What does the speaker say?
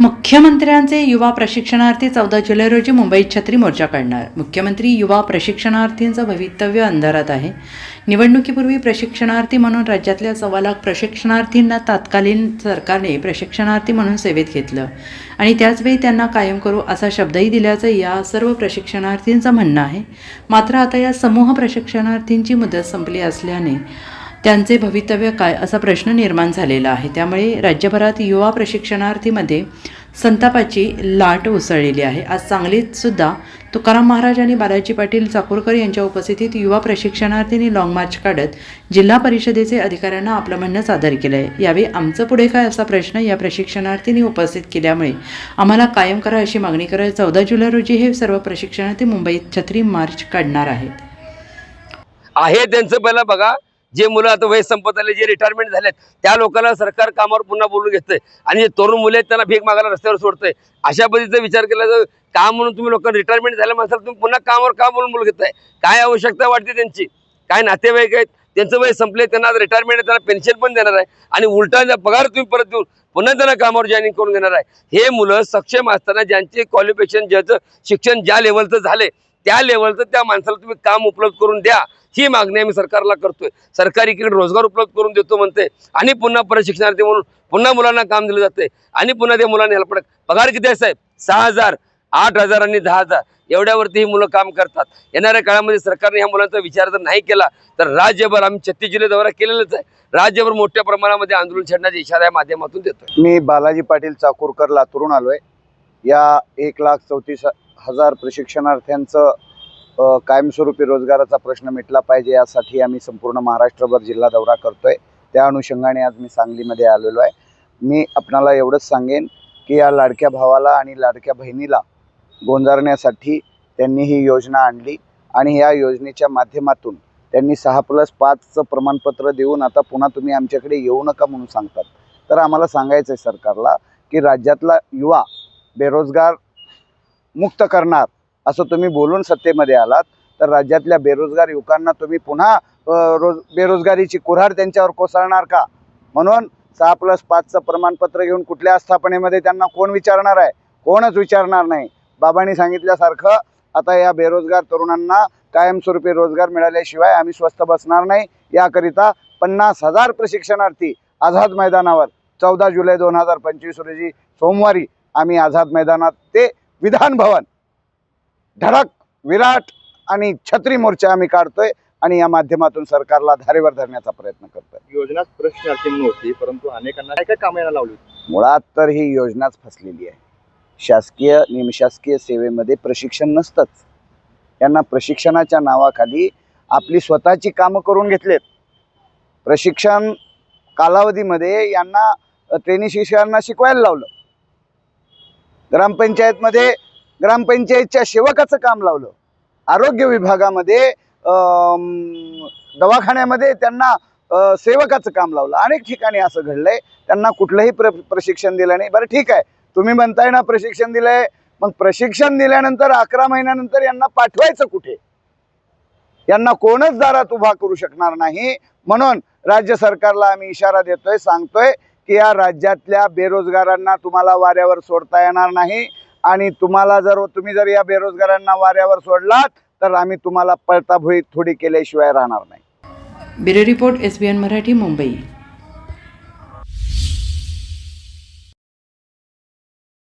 मुख्यमंत्र्यांचे युवा प्रशिक्षणार्थी चौदा जुलै रोजी मुंबईत छत्री मोर्चा काढणार. मुख्यमंत्री युवा प्रशिक्षणार्थींचं भवितव्य अंधारात आहे. निवडणुकीपूर्वी प्रशिक्षणार्थी म्हणून राज्यातल्या सव्वा लाख प्रशिक्षणार्थींना तात्कालीन सरकारने प्रशिक्षणार्थी म्हणून सेवेत घेतलं. आणि त्याचवेळी त्यांना कायम करू असा शब्दही दिल्याचं या सर्व प्रशिक्षणार्थींचं म्हणणं आहे. मात्र आता या समूह प्रशिक्षणार्थींची मुदत संपली असल्याने त्यांचे भवितव्य काय असा प्रश्न निर्माण झालेला आहे. त्यामुळे राज्यभरात युवा प्रशिक्षणार्थीमध्ये संतापाची लाट उसळलेली आहे. आज सांगलीतसुद्धा तुकाराम महाराज आणि बालाजी पाटील चाकूरकर यांच्या उपस्थितीत युवा प्रशिक्षणार्थींनी लाँग मार्च काढत जिल्हा परिषदेचे अधिकाऱ्यांना आपलं म्हणणं सादर केलं आहे यावेळी आमचं पुढे काय असा प्रश्न या प्रशिक्षणार्थींनी उपस्थित केल्यामुळे आम्हाला कायम करा अशी मागणी करत चौदा जुलै रोजी हे सर्व प्रशिक्षणार्थी मुंबईत छत्री मार्च काढणार आहेत. आहे त्यांचं पहिला बघा. जे मुलं आता वय संपत आले जे रिटायरमेंट झालेत त्या लोकांना सरकार कामावर पुन्हा बोलून घेतंय आणि जे तरुण मुले आहेत त्यांना भीक मागायला रस्त्यावर सोडतंय. अशा पद्धतीचा विचार केला तर काम म्हणून तुम्ही लोकांना रिटायरमेंट झाल्या माणसाला तुम्ही पुन्हा कामावर का बोलून बोलू घेताय? काय आवश्यकता वाटते त्यांची? काय नातेवाईक आहेत? त्यांचं वय संपले त्यांना आज रिटायरमेंट आहे त्यांना पेन्शन पण देणार आहे. आणि उलटा पगार तुम्ही परत देऊन पुन्हा त्यांना कामावर जॉईनिंग करून घेणार आहे. हे मुलं सक्षम असताना ज्यांचे क्वालिफिकेशन ज्याचं शिक्षण ज्या लेवलचं झाले त्या लेवलचं त्या माणसाला तुम्ही काम उपलब्ध करून द्या. ही मागणी आम्ही सरकारला करतोय. सरकार इकडे रोजगार उपलब्ध करून देतो म्हणते आणि पुन्हा प्रशिक्षणार्थी म्हणून पुन्हा मुलांना काम दिलं जाते आणि पुन्हा त्या मुलांना हेल्प पगार किती आहे साहेब? सहा हजार आठ हजार आणि दहा हजार. एवढ्यावरती ही मुलं काम करतात. येणाऱ्या काळामध्ये सरकारने ह्या मुलांचा विचार जर नाही केला तर राज्यभर आम्ही छत्तीस जिल्हे दौरा केलेलाच आहे. राज्यभर मोठ्या प्रमाणामध्ये आंदोलन छेडण्याचा इशारा या माध्यमातून देतो मी बालाजी पाटील चाकूरकर लातूरून आलोय. या एक लाख चौतीस हजार प्रशिक्षणार्थ्यांचं कायमस्वरूपी रोजगाराचा प्रश्न मिटला पाहिजे यासाठी आम्ही संपूर्ण महाराष्ट्रभर जिल्हा दौरा करतोय. त्या अनुषंगाने आज मी सांगलीमध्ये आलेलो आहे. मी आपणाला एवढंच सांगेन की या लाडक्या भावाला आणि लाडक्या बहिणीला गोंजारण्यासाठी त्यांनी ही योजना आणली आणि या योजनेच्या माध्यमातून त्यांनी सहा प्लस पाचचं प्रमाणपत्र देऊन आता पुन्हा तुम्ही आमच्याकडे येऊ नका म्हणून सांगतात. तर आम्हाला सांगायचं आहे सरकारला की राज्यातला युवा बेरोजगार मुक्त करणार असं तुम्ही बोलून सत्तेमध्ये आलात. तर राज्यातल्या बेरोजगार युवकांना तुम्ही पुन्हा रोज बेरोजगारीची कुऱ्हाड त्यांच्यावर कोसळणार का? म्हणून सहा प्लस पाचचं प्रमाणपत्र घेऊन कुठल्या आस्थापनेमध्ये त्यांना कोण विचारणार आहे? कोणच विचारणार नाही. बाबांनी सांगितल्यासारखं आता या बेरोजगार तरुणांना कायमस्वरूपी रोजगार मिळाल्याशिवाय आम्ही स्वस्थ बसणार नाही. याकरिता पन्नास हजार प्रशिक्षणार्थी आझाद मैदानावर चौदा जुलै दोन हजार पंचवीस रोजी सोमवारी आम्ही आझाद मैदानात ते विधान भवन. धडक विराट आणि छत्री मोर्चा आम्ही काढतोय आणि या माध्यमातून सरकारला धारेवर धरण्याचा प्रयत्न करतोय. योजनाच प्रश्नार्थी नव्हती परंतु अनेकांना काय काय कामं यायला लावली? मुळात तर ही योजनाच फसलेली आहे. शासकीय निमशासकीय सेवेमध्ये प्रशिक्षण नसतंच. यांना प्रशिक्षणाच्या नावाखाली आपली स्वतःची कामं करून घेतलेत. प्रशिक्षण कालावधीमध्ये यांना ट्रेनिंग शिक्षकांना शिकवायला लावलं. ग्रामपंचायतमध्ये ग्रामपंचायतच्या सेवकाचं काम लावलं. आरोग्य विभागामध्ये दवाखान्यामध्ये त्यांना सेवकाचं काम लावलं. अनेक ठिकाणी असं घडलंय. त्यांना कुठलंही प्र प्रशिक्षण दिलं नाही. बरं ठीक आहे. तुम्ही म्हणताय ना प्रशिक्षण दिलंय. मग प्रशिक्षण दिल्यानंतर अकरा महिन्यानंतर यांना पाठवायचं कुठे? यांना कोणच दारात उभा करू शकणार नाही. म्हणून राज्य सरकारला आम्ही इशारा देतोय सांगतोय की या राज्यातल्या बेरोजगारांना तुम्हाला वाऱ्यावर सोडता येणार नाही. आणि तुम्हाला जर तुम्ही जर या बेरोजगारांना वाऱ्यावर सोडलात तर आम्ही तुम्हाला पळताभुई थोडी केल्याशिवाय राहणार नाही. Bureau report S B N Marathi Mumbai.